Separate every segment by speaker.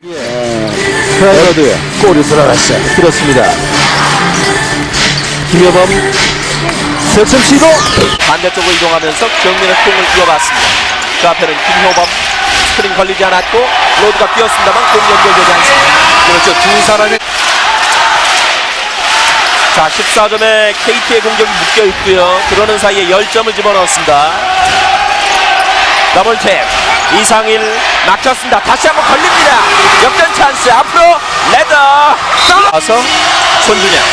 Speaker 1: 페어드의 골이 들어갔어요. 그렇습니다. 김여범 석점 시도
Speaker 2: 반대쪽으로 이동하면서 정면에 공을 이어봤습니다. 그 앞에는 김효범 스크린 걸리지 않았고 로드가 뛰었습니다만 공 연결되지 않습니다.
Speaker 1: 그렇죠. 두 사람의
Speaker 2: 자 14점에 KT의 공격이 묶여 있고요. 그러는 사이에 10점을 집어넣었습니다. 더블 탭 이상일 막혔습니다. 다시 한번 걸립니다. 역전 찬스 앞으로 레더 와서 손준영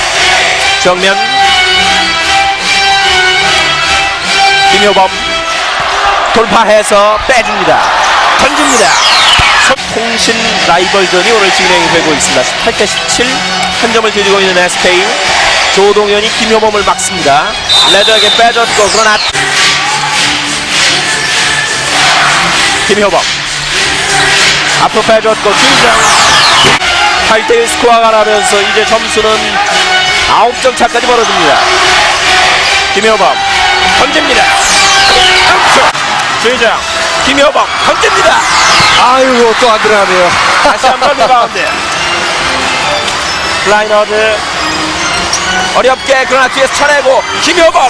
Speaker 2: 정면 김효범 돌파해서 빼줍니다. 던집니다. 통신 라이벌전이 오늘 진행이 되고 있습니다. 18대 17 한 점을 뒤지고 있는 SK 조동현이 김효범을 막습니다. 레더에게 빼줬고 그러나 김효범 앞으로 빼줬고 주장 8대1 스코어가 나면서 이제 점수는 9점 차까지 벌어집니다. 김효범 던집니다. 주의장 김효범 던집니다.
Speaker 1: 아이고 또 안 들어가네요.
Speaker 2: 다시 한번 리바운드. 라이너드 어렵게 그러나 뒤에서 쳐내고 김효범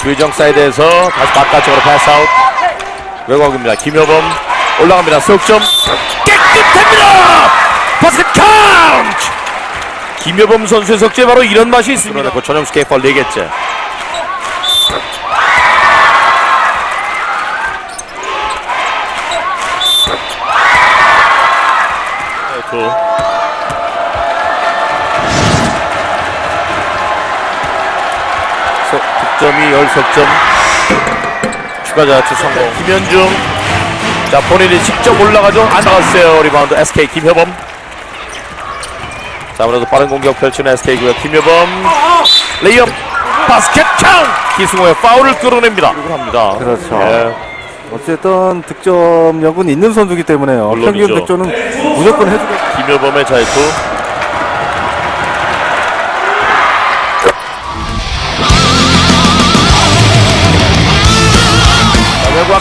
Speaker 3: 주의정 사이드에서 다시 바깥쪽으로 패스아웃. 외곽입니다. 김효범 올라갑니다. 석점. 깨끗합니다. 바스켓 카운트. 김효범 선수의 석재 바로 이런 맛이 있습니다. 그 전용 스케이퍼 4개째. 두 득점이 10석점 추가 자체 성공 김현중 자 본인이 직접 올라가죠 안 나갔어요 리바운드 SK 김효범 자 아무래도 빠른 공격 펼치는 SK고요 김효범 레이업 바스켓 카운트 기승호의 파울을 끌어냅니다 합니다
Speaker 1: 그렇죠.
Speaker 3: 예.
Speaker 1: 어쨌든 득점력은 있는 선수기 때문에요.
Speaker 3: 물론이죠.
Speaker 1: 평균 득점은 무조건 해주겠.
Speaker 3: 김효범의 자유투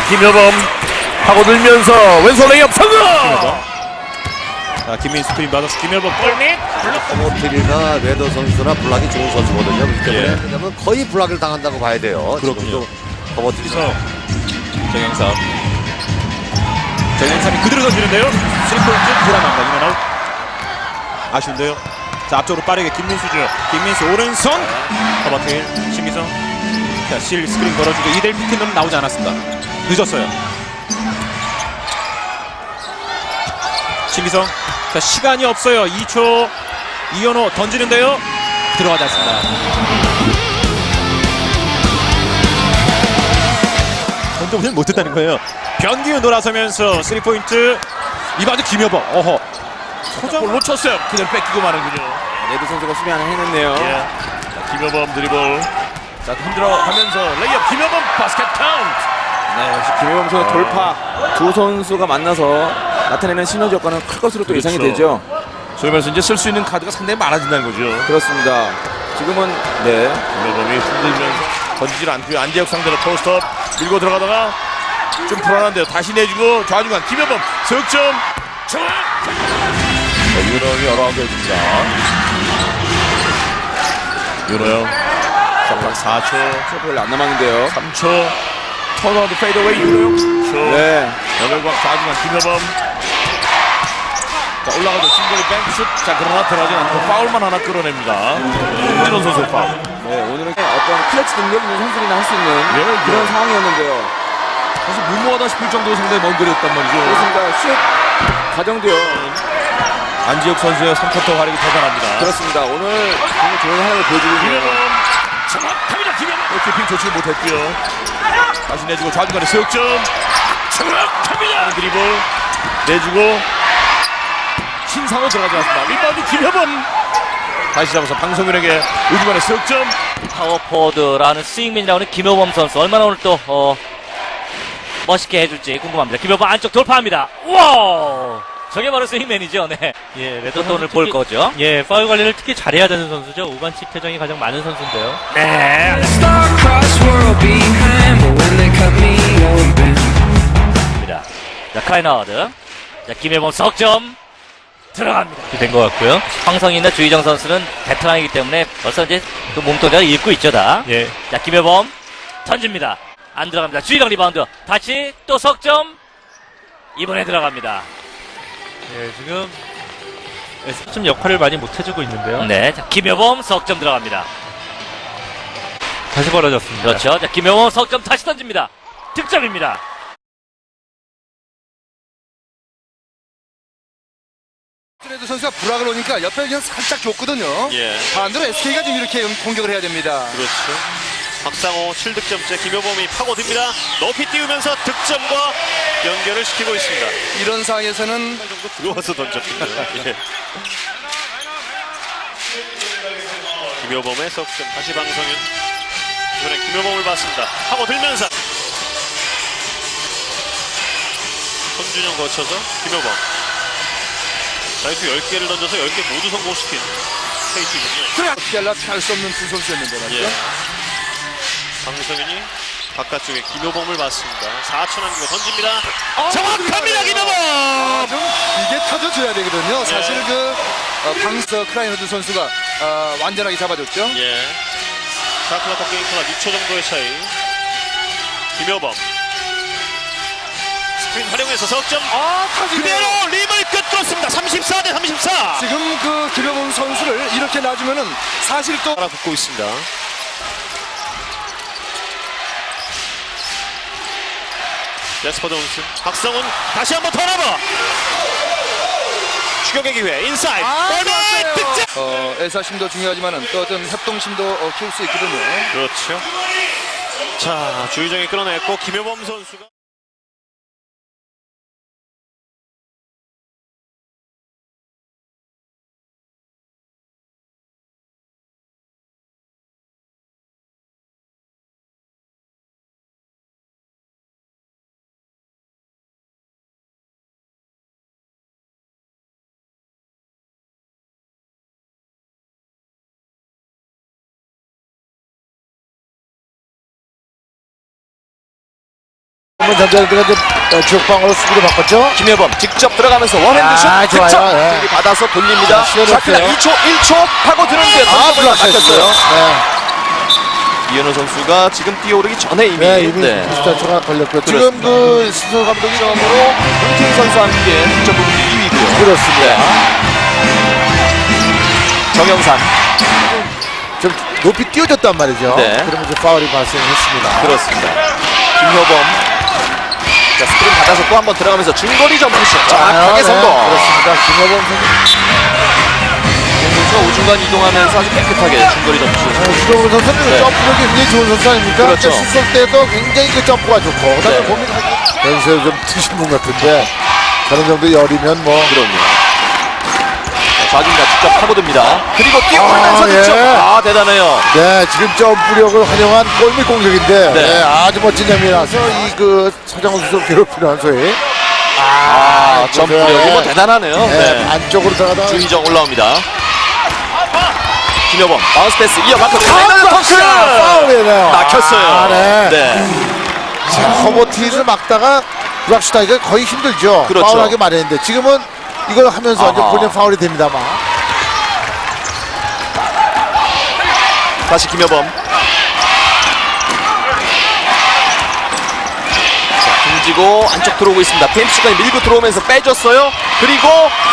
Speaker 3: 김효범 파고들면서 왼손 레이업 성공!
Speaker 4: 자, 김민 스크린 받아서 김효범 골밑
Speaker 5: 모틸이나 레더 선수나 블락이 좋은 선수거든요. 그렇기 때문에
Speaker 4: 예.
Speaker 5: 왜냐면 거의 블락을 당한다고 봐야 돼요.
Speaker 4: 그렇군요. 그래서 정영삼. 정영삼이 그대로 던지는데요. 3포인트 불안한가 인원아웃. 아쉬운데요. 자 앞쪽으로 빠르게 김민수죠. 김민수 오른손. 커버테일 신기성. 자 실 스크린 걸어주고 2대1 피켓은 나오지 않았습니다 늦었어요. 신기성. 자 시간이 없어요. 2초 이현호 던지는데요. 들어가지 않습니다. 던져보지 못했다는 거예요. 변기훈 돌아서면서 3포인트. 이바드 김여범 어허. 소정 놓쳤어요. 그냥 뺏기고 마는군요.
Speaker 2: 레드 선수가 수비 하나 해냈네요.
Speaker 4: 예. 자, 김여범 드리블. 자 흔들어 가면서 레이업. 김여범 바스켓 카운트
Speaker 6: 네, 역시 김혜범 선수 돌파 두 선수가 만나서 나타내는 시너지 효과는 클 것으로 또 예상이
Speaker 4: 그렇죠.
Speaker 6: 되죠.
Speaker 4: 그러면서 이제 쓸 수 있는 카드가 상당히 많아진다는 거죠.
Speaker 6: 그렇습니다. 지금은 네
Speaker 4: 김여범이 흔들면서 던지질 않고요. 안재혁 상대로 포스트업 밀고 들어가다가 좀 불안한데요. 다시 내주고 좌중간 김여범 석점 정확 윤호영이 열어가게 해줍니다. 윤호영 딱 4초
Speaker 6: 초 별로 안 남았는데요.
Speaker 4: 3초 턴어드 페이드웨이 윤호영 초
Speaker 6: 네,
Speaker 4: 여덟각 좌중간 김여범. 자 올라가죠. 싱글리 뱅크슛. 자 그러나 들어가지 않고 파울만 하나 끌어냅니다. 홍진원 선수 파울.
Speaker 6: 네 오늘은 어떤 클래치 능력 있는 선수들이나 할 수 있는
Speaker 4: 예, 예.
Speaker 6: 그런 상황이었는데요.
Speaker 4: 사실 무모하다 싶을 정도로 상당히 먼 거리였단 말이죠.
Speaker 6: 그렇습니다. 슛 가정되어
Speaker 4: 안지혁 선수의 3쿼터 활약이 대단합니다.
Speaker 6: 그렇습니다. 오늘 정말 좋은 활약을 보여주고 있네요.
Speaker 4: 김여범 정확합니다 김여범 키핑 좋지 못했고요. 다시 내주고 좌중간에 석점 정확합니다. 드리블 내주고 신상으로 들어가지 않습니다. 리바운드 김여범. 다시 잡아서 방송윤에게 우중간에 석점
Speaker 2: 파워포워드라는 스윙맨이라고 하는 김효범 선수 얼마나 오늘 또 어, 멋있게 해줄지 궁금합니다. 김효범 안쪽 돌파합니다. 우와! 저게 바로 스윙맨이죠. 네.
Speaker 7: 예, 레드
Speaker 2: 또 오늘 볼 거죠.
Speaker 7: 예, 파울 관리를 특히 잘해야 되는 선수죠. 우반칙 태정이 가장 많은 선수인데요.
Speaker 2: 네. 자, 카이나워드. 자, 김효범 석점 들어갑니다.
Speaker 7: 된 것 같고요.
Speaker 2: 황성이나 주희정 선수는 베테랑이기 때문에 벌써 이제 그 몸동작을 읽고 있죠, 다.
Speaker 7: 예,
Speaker 2: 자, 김효범 던집니다. 안 들어갑니다. 주희정 리바운드. 다시 또 석점. 이번에 들어갑니다.
Speaker 7: 예, 지금 좀 역할을 많이 못 해주고 있는데요.
Speaker 2: 네. 자, 김효범 석점 들어갑니다.
Speaker 7: 다시 벌어졌습니다.
Speaker 2: 그렇죠. 자, 김효범 석점 다시 던집니다. 득점입니다.
Speaker 8: 트레드 선수가 불락을 오니까 옆에 그냥 살짝 줬거든요.
Speaker 9: 예.
Speaker 8: 반대로 SK가 지금 이렇게 공격을 해야 됩니다.
Speaker 9: 그렇죠. 박상호 7득점째 김효범이 파고듭니다. 높이 띄우면서 득점과 연결을 시키고 있습니다.
Speaker 8: 이런 상황에서는
Speaker 9: 정도 들어와서 던졌군요. 예. 김효범의 석점 다시 방성윤 이번엔 김효범을 봤습니다. 파고들면서 손준영 거쳐서 김효범 자유투 10개를 던져서 10개 모두 성공시킨.
Speaker 8: 그래 피할라 피할 수 없는 두 선수였는데 말이죠.
Speaker 9: 예. 방성윤이 바깥쪽에 김효범을 봤습니다. 4초 남기고 던집니다. 정확합니다,
Speaker 8: 아,
Speaker 9: 김효범!
Speaker 8: 좀 이게 터져줘야 되거든요. 사실
Speaker 9: 예.
Speaker 8: 그 어, 방서 크라이너드 선수가 어, 완전하게 잡아줬죠.
Speaker 9: 예. 샤클라퍼 게임 토나 6초 정도의 차이. 김효범. 스크린 활용해서 석점.
Speaker 8: 아.
Speaker 9: 그대로 림을 꿰뚫었습니다. 34 대 34.
Speaker 8: 지금 그 김효범 선수를 이렇게 놔주면은 사실 또
Speaker 9: 알아붙고 있습니다. 제스퍼 존슨, 박성훈 다시 한번 턴오버. 추격의 기회 인사이드.
Speaker 8: 아.
Speaker 9: 득점.
Speaker 8: 어, 애사심도 중요하지만은 또 어떤 협동심도 어, 키울 수 있거든요.
Speaker 9: 그렇죠. 자, 주의정이 끌어냈고 김효범 선수가
Speaker 10: 전자들가 좀 지역방으로 수비를 바꿨죠.
Speaker 11: 김효범 직접 들어가면서 원핸드슛
Speaker 10: 아, 좋아요.
Speaker 11: 득점
Speaker 10: 예.
Speaker 11: 받아서 돌립니다
Speaker 10: 시원했어요.
Speaker 11: 샤클라 2초 1초 파고 드는데
Speaker 10: 아,
Speaker 11: 던져보다
Speaker 10: 블락했어요.
Speaker 11: 막혔어요 이현우 선수가 지금 뛰어오르기 전에 이미
Speaker 10: 네, 이미
Speaker 11: 네.
Speaker 10: 스타트가 걸렸고요. 지금.
Speaker 11: 그
Speaker 10: 스토 감독이
Speaker 11: 처음으로 문태인 선수와 함께 득점 부분 2위고요
Speaker 10: 그렇습니다.
Speaker 11: 정영산
Speaker 10: 좀 높이 띄워졌단 말이죠.
Speaker 11: 네.
Speaker 10: 그러면서 파울이 발생했습니다.
Speaker 11: 그렇습니다 김효범 자 스크린 받아서 또 한 번 들어가면서 중거리 점프슛 정확하게
Speaker 10: 네,
Speaker 11: 성공
Speaker 10: 그렇습니다. 김여범 선수,
Speaker 11: 우중간 이동하면서 아주 깨끗하게 중거리 점프슛
Speaker 10: 수동훈 선수는
Speaker 11: 네.
Speaker 10: 점프력이 굉장히 좋은 선수 아닙니까?
Speaker 11: 그렇죠.
Speaker 10: 슛쏠 때도 굉장히 그 점프가 좋고 그다음에
Speaker 11: 네.
Speaker 10: 보면 연세를 좀 트신 분 같은데 저런 정도 열이면 뭐
Speaker 11: 그럼요 좌중간 직접 파고듭니다 그리고 뛰어오르면서
Speaker 10: 아,
Speaker 11: 득점
Speaker 10: 예.
Speaker 11: 아 대단해요
Speaker 10: 네, 지금 점프력을 활용한 골밑 공격인데
Speaker 11: 네.
Speaker 10: 네, 아주 멋진 점이라서 이 그 서장훈 선수 괴롭히는 소위
Speaker 11: 아,
Speaker 10: 네.
Speaker 11: 점프력이 뭐 대단하네요.
Speaker 10: 네,
Speaker 11: 네.
Speaker 10: 안쪽으로 들어가다
Speaker 11: 주의정 올라옵니다. 김여범 바운스 패스 이어받고
Speaker 10: 아,
Speaker 11: 카이널 터치
Speaker 10: 파울이네요.
Speaker 11: 막혔어요.
Speaker 10: 아, 네.
Speaker 11: 네.
Speaker 10: 지금 허버티를 막다가 브락슈타이가 거의 힘들죠.
Speaker 11: 그렇죠.
Speaker 10: 파울하기 마련인데 지금은 이걸 하면서 이제
Speaker 11: 아하.
Speaker 10: 본인 파울이 됩니다만.
Speaker 11: 다시 김여범. 자, 등지고 안쪽 들어오고 있습니다. 페임스간이 밀고 들어오면서 빼줬어요. 그리고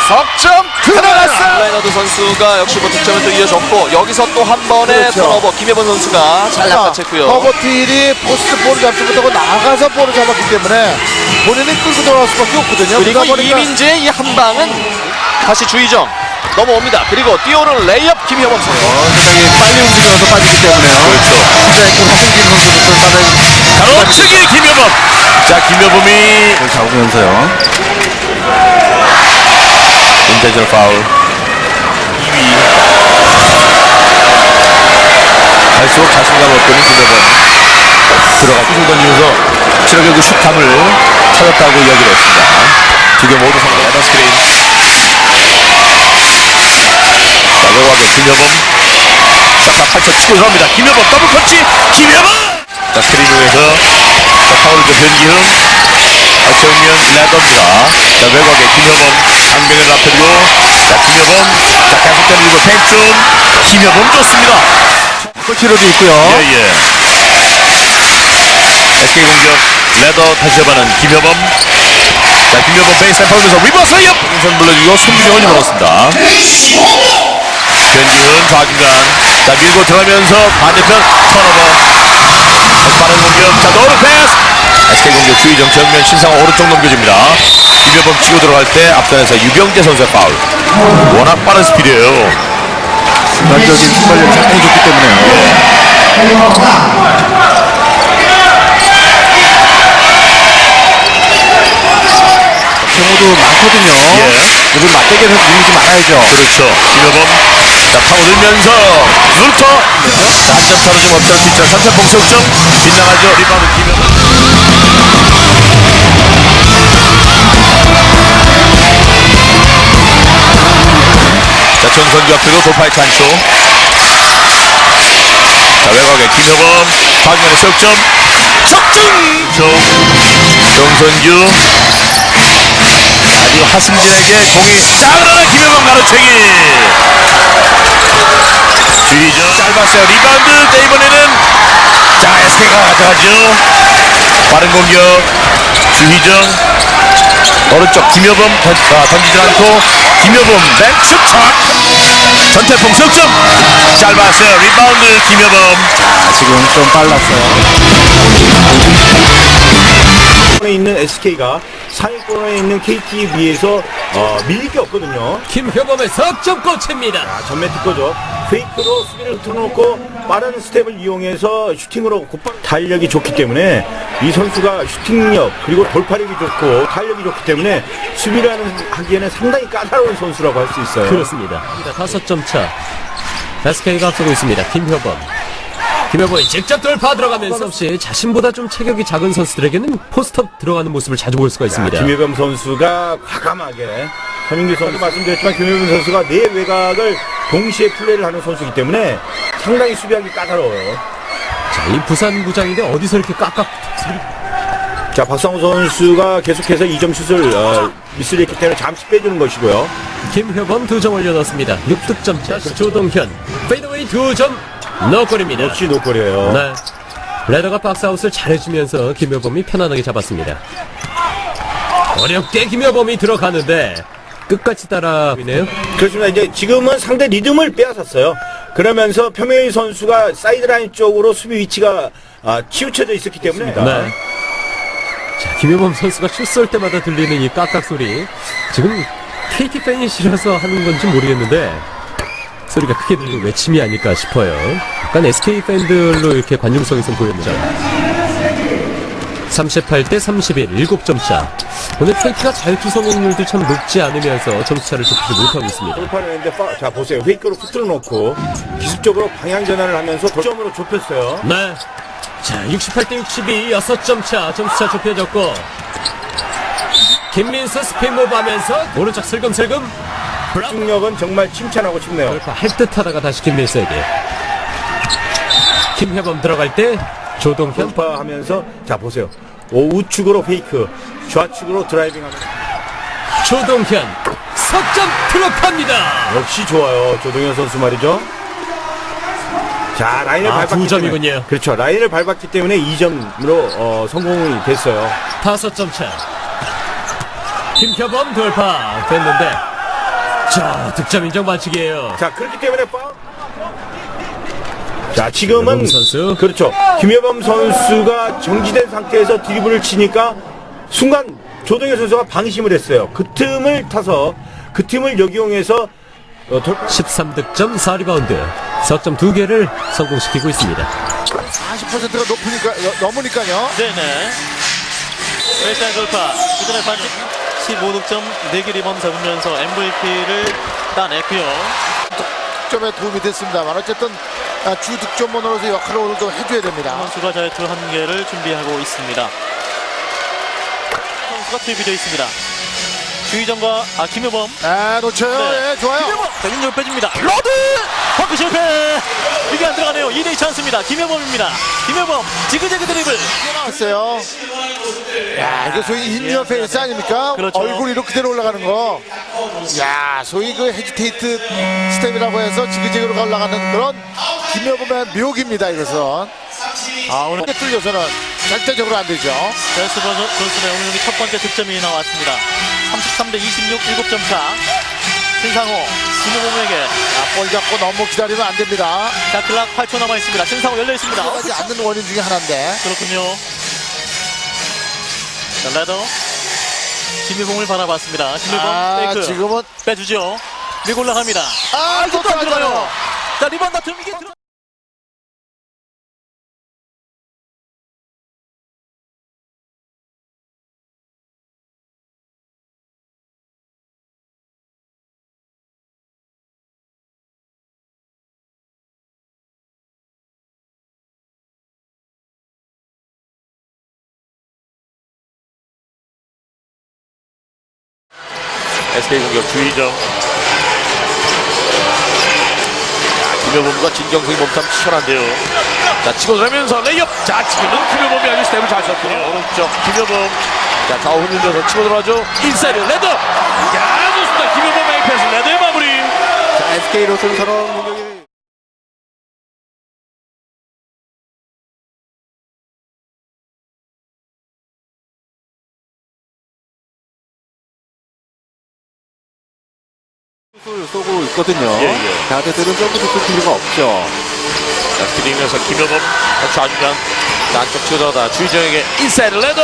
Speaker 11: 석점 들어갔어요. 라이너드 선수가 역시 뭐 득점을 또 이어졌고 여기서 또 한 번의
Speaker 10: 그렇죠.
Speaker 11: 턴오버 김여범 선수가 잘 낚아챘고요.
Speaker 10: 허버티리 포스트 볼을 잡지 못하고 나가서 볼을 잡았기 때문에 본인이 끌고 들어갈 수밖에 없거든요.
Speaker 11: 그리고
Speaker 10: 그러다 보니까
Speaker 11: 이민재의 이한 방은 다시 주의정 넘어옵니다. 그리고 뛰어오르는 레이업 김효범 선수.
Speaker 1: 굉장히 빨리 움직이면서 빠지기 때문에요. 그렇죠. 네, 그 하승진 선수부터 일단은
Speaker 11: 가로치기 김효범. 자 김효범이
Speaker 1: 그걸 잡으면서요.
Speaker 11: 인테절 파울. 2위.
Speaker 3: 갈수록 자신감 얻고는 김여범 들어가 슛을 던지면서 그 슛함을 찾았다고 이야기를 했습니다. 두 개 모두 성공. 에더 스크린. 자, 외곽에 김여범. 싹다 팔쳐 치고 들어갑니다. 김여범 더블 터치. 김여범. 자, 스크린 위에서 자, 파울이죠 변기훈. 자, 정면 레더입니다. 자, 외곽에 김여범 강병을 앞에 두고 자, 김여범. 자, 계속되는 이거 펜좀 김여범 좋습니다.
Speaker 10: 코치로도 있고요.
Speaker 3: 예, 예. SK 공격 레더 다시 해봐는 김여범. 자 김여범 베이스라인 파울면서 리버스 업손 불러주고 손준영을 집어넣습니다. 변기훈 좌중간. 자 밀고 들어가면서 반대편 턴오버. 빠른 공격. 자 노루 패스! SK 공격 주의정 정면 신상 오른쪽 넘겨줍니다. 김여범 치고 들어갈 때 앞선에서 유병재 선수의 파울. 워낙 빠른 스피드예요.
Speaker 10: 순간적인 순발력이 상당히 좋기 때문에요. 경우도 많거든요.
Speaker 3: 예.
Speaker 10: 이걸 맞대결해서 밀리지 말아야죠.
Speaker 3: 그렇죠. 김여범. 자, 파고들면서 루터. 차로 좀 업다운 뒷장 3점 봉속점. 빗나가죠. 리바운드 김여범. 자, 전선주 앞으로 돌파의 찬쇼. 자, 외곽에 김여범. 방면의 석점. 석점! 정. 정선주. 아주 하승진에게 공이 자 그러나 김영범 가로채기. 주의죠 짧았어요. 리바운드. 자 이번에는 자 SK가 가져가죠. 빠른 공격. 주희정. 오른쪽 김여범 던, 아, 던지지 않고 김여범 벤츠 착 전태풍 석점. 짧았어요. 리바운드 김여범.
Speaker 10: 아, 지금 좀 빨랐어요.
Speaker 12: 에 있는 SK가 상위권에 있는 KT에 비해서 어, 밀릴 게 없거든요.
Speaker 13: 김효범의 석점 꽂힙니다.
Speaker 12: 아, 전매 특허죠. 페이크로 수비를 틀어놓고 빠른 스텝을 이용해서 슈팅으로 곧바로 탄력이 좋기 때문에 이 선수가 슈팅력 그리고 돌파력이 좋고 탄력이 좋기 때문에 수비를 하는, 하기에는 상당히 까다로운 선수라고 할 수 있어요.
Speaker 13: 그렇습니다. 다섯 점 차. SK가 앞서고 있습니다. 김효범. 김효범이 직접 돌파 들어가면서 없이 자신보다 좀 체격이 작은 선수들에게는 포스트업 들어가는 모습을 자주 볼 수가 있습니다.
Speaker 12: 김혜범 선수가 과감하게 현민규 선수 말씀드렸지만 김혜범 선수가 네 외곽을 동시에 플레이를 하는 선수이기 때문에 상당히 수비하기 까다로워요.
Speaker 13: 자, 이 부산 구장인데 어디서 이렇게 깍깍
Speaker 12: 자, 박상우 선수가 계속해서 2점 슛을 어, 미스를 했기 때문에 잠시 빼주는 것이고요.
Speaker 13: 김효범 두 점 올려놓습니다. 6득점 차. 조동현 페이드웨이 두 점 넣어골입니다.
Speaker 12: 역시 노골이에요.
Speaker 13: 네. 레더가 박스아웃을 잘해주면서 김효범이 편안하게 잡았습니다. 어렵게 김효범이 들어가는데 끝까지 따라오네요.
Speaker 12: 그렇습니다. 이제 지금은 상대 리듬을 빼앗았어요. 그러면서 표명희 선수가 사이드라인 쪽으로 수비 위치가 아, 치우쳐져 있었기 때문에
Speaker 13: 네. 자, 김효범 선수가 슛 쏠 때마다 들리는 이 깍깍 소리. 지금 KT 팬이 싫어서 하는 건지 모르겠는데 소리가 크게 들리는 외침이 아닐까 싶어요. 약간 SK 팬들로 이렇게 관중석에서 보였죠. 38대 31, 7점 차. 오늘 KT가 자유투 성공률도 참 높지 않으면서 점수차를 좁히지 못하고 있습니다.
Speaker 12: 돌파를 했는데 파- 자 보세요. 페이크로 후틀어 놓고 기습적으로 방향 전환을 하면서 점으로 좁혔어요.
Speaker 13: 네. 자, 68대 62, 6점 차, 점수차 좁혀졌고. 김민수 스피드 하면서 오른쪽 슬금슬금
Speaker 12: 집중력은 정말 칭찬하고 싶네요.
Speaker 13: 돌파 할듯 하다가 다시 김민수에게. 김혜범 들어갈 때 조동현
Speaker 12: 돌파하면서 자 보세요. 오, 우측으로 페이크, 좌측으로 드라이빙하면
Speaker 13: 조동현 석점 들어갑니다.
Speaker 12: 역시 좋아요. 조동현 선수 말이죠. 자 라인을
Speaker 13: 아,
Speaker 12: 밟았기
Speaker 13: 두 점이군요.
Speaker 12: 때문에 그렇죠. 라인을 밟았기 때문에 2점으로 어, 성공이 됐어요.
Speaker 13: 다섯 점 차. 김효범 돌파 됐는데. 자, 득점 인정 반칙이에요.
Speaker 12: 자 그렇기 때문에 파... 자 지금은
Speaker 13: 선수.
Speaker 12: 그렇죠. 김효범 선수가 정지된 상태에서 드리블을 치니까 순간 조동현 선수가 방심을 했어요. 그 틈을 타서 그 틈을 역이용해서 어, 돌파
Speaker 13: 13득점 4리바운드. 석점 두개를 성공시키고 있습니다.
Speaker 10: 40%가 높으니까, 여- 넘으니까요.
Speaker 14: 네네. 일단 돌파. 그전에 반칙 15득점 4개 리번 잡으면서 MVP를 따냈고요.
Speaker 10: 점에 도움이 됐습니다만 어쨌든 아, 주 득점원으로서 역할을 오늘도 해줘야 됩니다.
Speaker 14: 선수가 자유투 한 개를 준비하고 있습니다. 선수가 투입되어 있습니다. 주희정과 아 김효범
Speaker 10: 아, 놓쳐요.
Speaker 14: 네.
Speaker 10: 예, 좋아요.
Speaker 14: 김효범 자 윤정 빼줍니다. 로드 펑크 실패 이게 안 들어가네요. 2대2 찬스입니다. 김효범입니다. 김효범 지그재그 드리블
Speaker 10: 나왔어요. 야, 이게 소위 인리어 페이스 아닙니까?
Speaker 14: 그렇죠.
Speaker 10: 얼굴 이렇게 그대로 올라가는 거. 야, 소위 그 헤지테이트 스텝이라고 해서 지그재그로 올라가는 그런 김여범의 묘기입니다, 이것은.
Speaker 14: 아 오늘
Speaker 10: 이게 뚫려서는 절대적으로 안 되죠.
Speaker 14: 델스 선수의 오늘 경기 첫 번째 득점이 나왔습니다. 33대 26 7점 차. 신상호 김효범에게
Speaker 10: 아, 볼 잡고 너무 기다리면 안 됩니다.
Speaker 14: 자 클락 8초 남아 있습니다. 신상호 열려 있습니다.
Speaker 10: 들어가지 않는 원인 중에 하나인데.
Speaker 14: 그렇군요. 자, 레더. 김유봉을 바라봤습니다. 김유봉
Speaker 10: 아,
Speaker 14: 페이크
Speaker 10: 지금은
Speaker 14: 빼주죠. 밀고 올라갑니다.
Speaker 10: 아, 이것도 안 들어가요.
Speaker 14: 자, 리바운드 다툼 이게 들어.
Speaker 3: SK 공격 주의정. 자, 김효범과 진경승이 몸싸움 치열한데요. 자, 치고 들어가면서 레이업. 자, 지금은 김효범이 아주 스텝을 잘 쳤고요. 오른쪽 김효범. 자, 좌우 흔들려서 치고 들어가죠. 인사이드 레드. 야, 좋습니다. 김효범의 패스 레드의 마무리.
Speaker 6: 자, SK로서는 저런 공격이 을 쏘고 있거든요.
Speaker 3: 예, 예.
Speaker 6: 가드들은 조금 더 필요가 없죠.
Speaker 3: 자, 스크린에서 김효범 좌중간 자, 안쪽 들어가다 주의정에게 인사이드 레드.